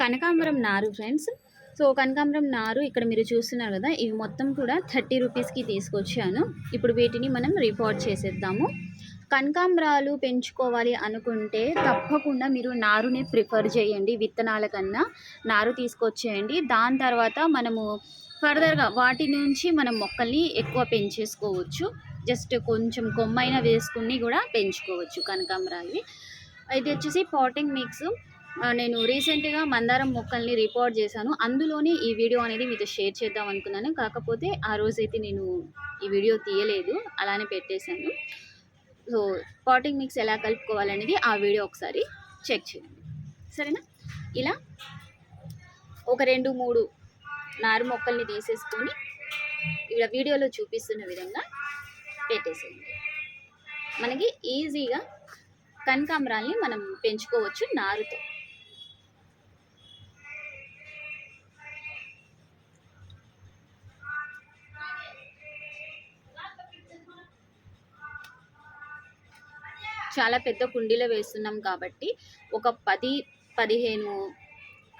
కనకాంబరం నారు friends. So కనకాంబరం నారు ఇక్కడ మీరు చూస్తున్నారు కదా ఇవి మొత్తం కూడా థర్టీ రూపీస్కి తీసుకొచ్చాను. ఇప్పుడు వీటిని మనం రిపోర్ట్ చేసేద్దాము. కనకాంబరాలు పెంచుకోవాలి అనుకుంటే తప్పకుండా మీరు నారుని ప్రిఫర్ చేయండి విత్తనాల కన్నా నారు తీసుకొచ్చేయండి. దాని తర్వాత మనము ఫర్దర్గా వాటి నుంచి మనం మొక్కల్ని ఎక్కువ పెంచేసుకోవచ్చు. జస్ట్ కొంచెం కొమ్మైన వేసుకుని కూడా పెంచుకోవచ్చు కనకాంబరాలు ఇది వచ్చేసి పాటింగ్ మిక్స్. నేను రీసెంట్గా మందారం మొక్కల్ని రిపోర్ట్ చేశాను. అందులోనే ఈ వీడియో అనేది మీతో షేర్ చేద్దాం అనుకున్నాను. కాకపోతే ఆ రోజైతే నేను ఈ వీడియో తీయలేదు. అలానే పెట్టేశాను. సో పాటింగ్ మిక్స్ ఎలా కలుపుకోవాలనేది ఆ వీడియో ఒకసారి చెక్ చేయండి. సరేనా? ఇలా ఒక రెండు మూడు నారు మొక్కల్ని తీసేసుకొని ఇలా వీడియోలో చూపిస్తున్న విధంగా పెట్టేసేయండి. మనకి ఈజీగా కనకాంబరాల్ని మనం పెంచుకోవచ్చు నారుతో. చాలా పెద్ద కుండీలో వేస్తున్నాం కాబట్టి ఒక పది పదిహేను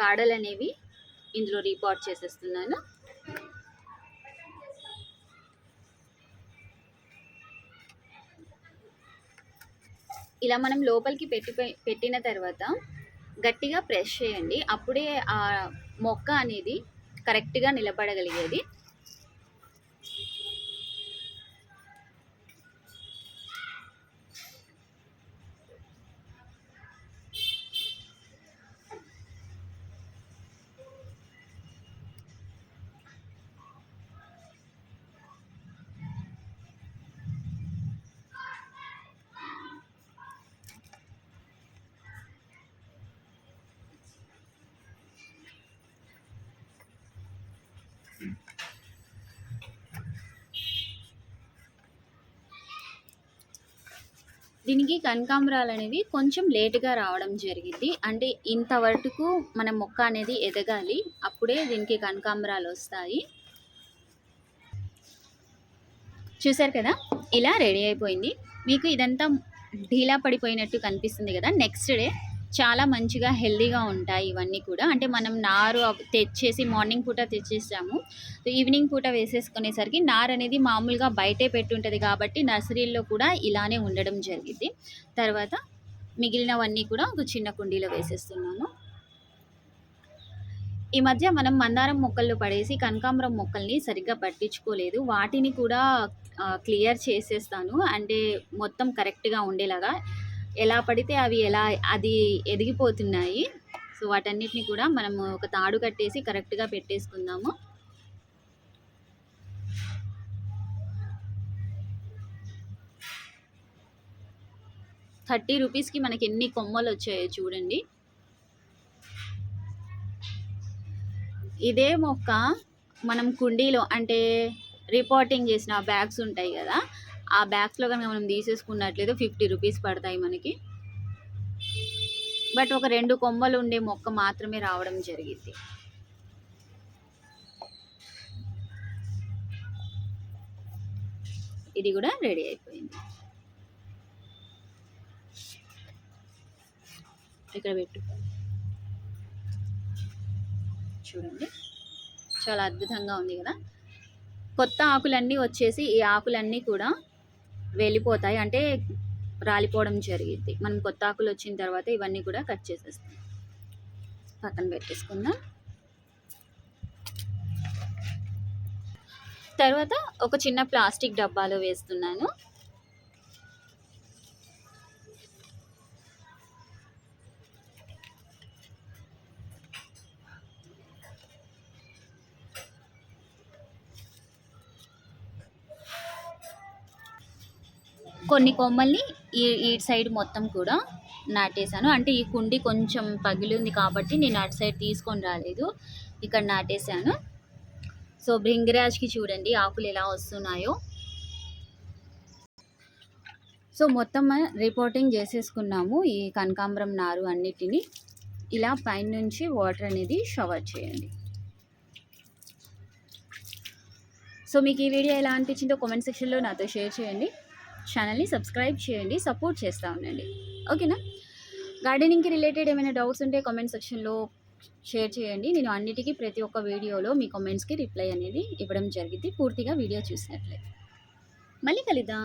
కాడలు అనేవి ఇందులో రీపాట్ చేసేస్తున్నాను. ఇలా మనం లోపలికి పెట్టి పెట్టిన తర్వాత గట్టిగా ప్రెస్ చేయండి. అప్పుడే ఆ మొక్క అనేది కరెక్ట్గా నిలబడగలిగేది. దీనికి కనకాంబరాలు అనేవి కొంచెం లేటుగా రావడం జరిగింది. అంటే ఇంతవరకు మన మొక్క అనేది ఎదగాలి. అప్పుడే దీనికి కనకాంబరాలు వస్తాయి. చూసారు కదా? ఇలా రెడీ అయిపోయింది. మీకు ఇదంతా ఢీలా పడిపోయినట్టు కనిపిస్తుంది కదా? నెక్స్ట్ డే చాలా మంచిగా హెల్దీగా ఉంటాయి ఇవన్నీ కూడా. అంటే మనం నారు తెచ్చేసి మార్నింగ్ పూట తెచ్చేసాము. ఈవినింగ్ పూట వేసేసుకునేసరికి నారు అనేది మామూలుగా బయటే పెట్టుంటుంది కాబట్టి నర్సరీల్లో కూడా ఇలానే ఉండడం జరిగింది తర్వాత మిగిలినవన్నీ కూడా ఒక చిన్న కుండీలో వేసేస్తున్నాను. ఈ మధ్య మనం మందారం మొక్కల్లో పడేసి కనకాంబరం మొక్కల్ని సరిగ్గా పట్టించుకోలేదు. వాటిని కూడా క్లియర్ చేసేస్తాను. అంటే మొత్తం కరెక్ట్గా ఉండేలాగా ఎలా పడితే అవి ఎలా అది ఎదిగిపోతున్నాయి. సో వాటన్నిటిని కూడా మనము ఒక తాడు కట్టేసి కరెక్ట్గా పెట్టేసుకుందాము. థర్టీ రూపీస్కి మనకి ఎన్ని కొమ్మలు వచ్చాయో చూడండి. ఇదే మొక్క మనం కుండీలో అంటే రిపోర్టింగ్ చేసిన బ్యాగ్స్ ఉంటాయి కదా ఆ బ్యాగ్స్లో కనుక మనం తీసేసుకున్నట్లయితే ఫిఫ్టీ రూపీస్ పడతాయి మనకి. బట్ ఒక రెండు కొమ్మలు ఉండే మొక్క మాత్రమే రావడం జరిగింది. ఇది కూడా రెడీ అయిపోయింది. ఇక్కడ పెట్టు. చూడండి. చాలా అద్భుతంగా ఉంది కదా. కొత్త ఆకులన్నీ వచ్చేసి ఈ ఆకులన్నీ కూడా వెళ్ళిపోతాయి. అంటే రాలిపోవడం జరిగింది. మనం కొత్త ఆకులు వచ్చిన తర్వాత ఇవన్నీ కూడా కట్ చేసేస్తాం. పక్కన పెట్టేసుకుందాం. తర్వాత ఒక చిన్న ప్లాస్టిక్ డబ్బాలో వేస్తున్నాను. కొన్ని కొమ్మల్ని ఈ ఈ సైడ్ మొత్తం కూడా నాటేశాను. అంటే ఈ కుండి కొంచెం పగిలింది కాబట్టి నేను అటు సైడ్ తీసుకొని రాలేదు. ఇక్కడ నాటేశాను. సో భృంగిరాజ్కి చూడండి ఆకులు ఎలా వస్తున్నాయో. సో మొత్తం రిపోర్టింగ్ చేసేసుకున్నాము ఈ కనకాంబరం నారు అన్నిటిని. ఇలా పైనుంచి వాటర్ అనేది షవర్ చేయండి. సో మీకు ఈ వీడియో ఎలా అనిపించిందో కామెంట్ సెక్షన్లో నాతో షేర్ చేయండి. ఛానల్ని సబ్స్క్రైబ్ చేయండి సపోర్ట్ చేస్తూ ఉండండి. ఓకేనా? గార్డెనింగ్కి రిలేటెడ్ ఏమైనా డౌట్స్ ఉంటే కామెంట్ సెక్షన్లో షేర్ చేయండి. నేను అన్నిటికీ ప్రతి ఒక్క వీడియోలో మీ కామెంట్స్కి రిప్లై అనేది ఇవ్వడం జరిగింది. పూర్తిగా వీడియో చూసినట్లయితే మళ్ళీ కలుద్దాం.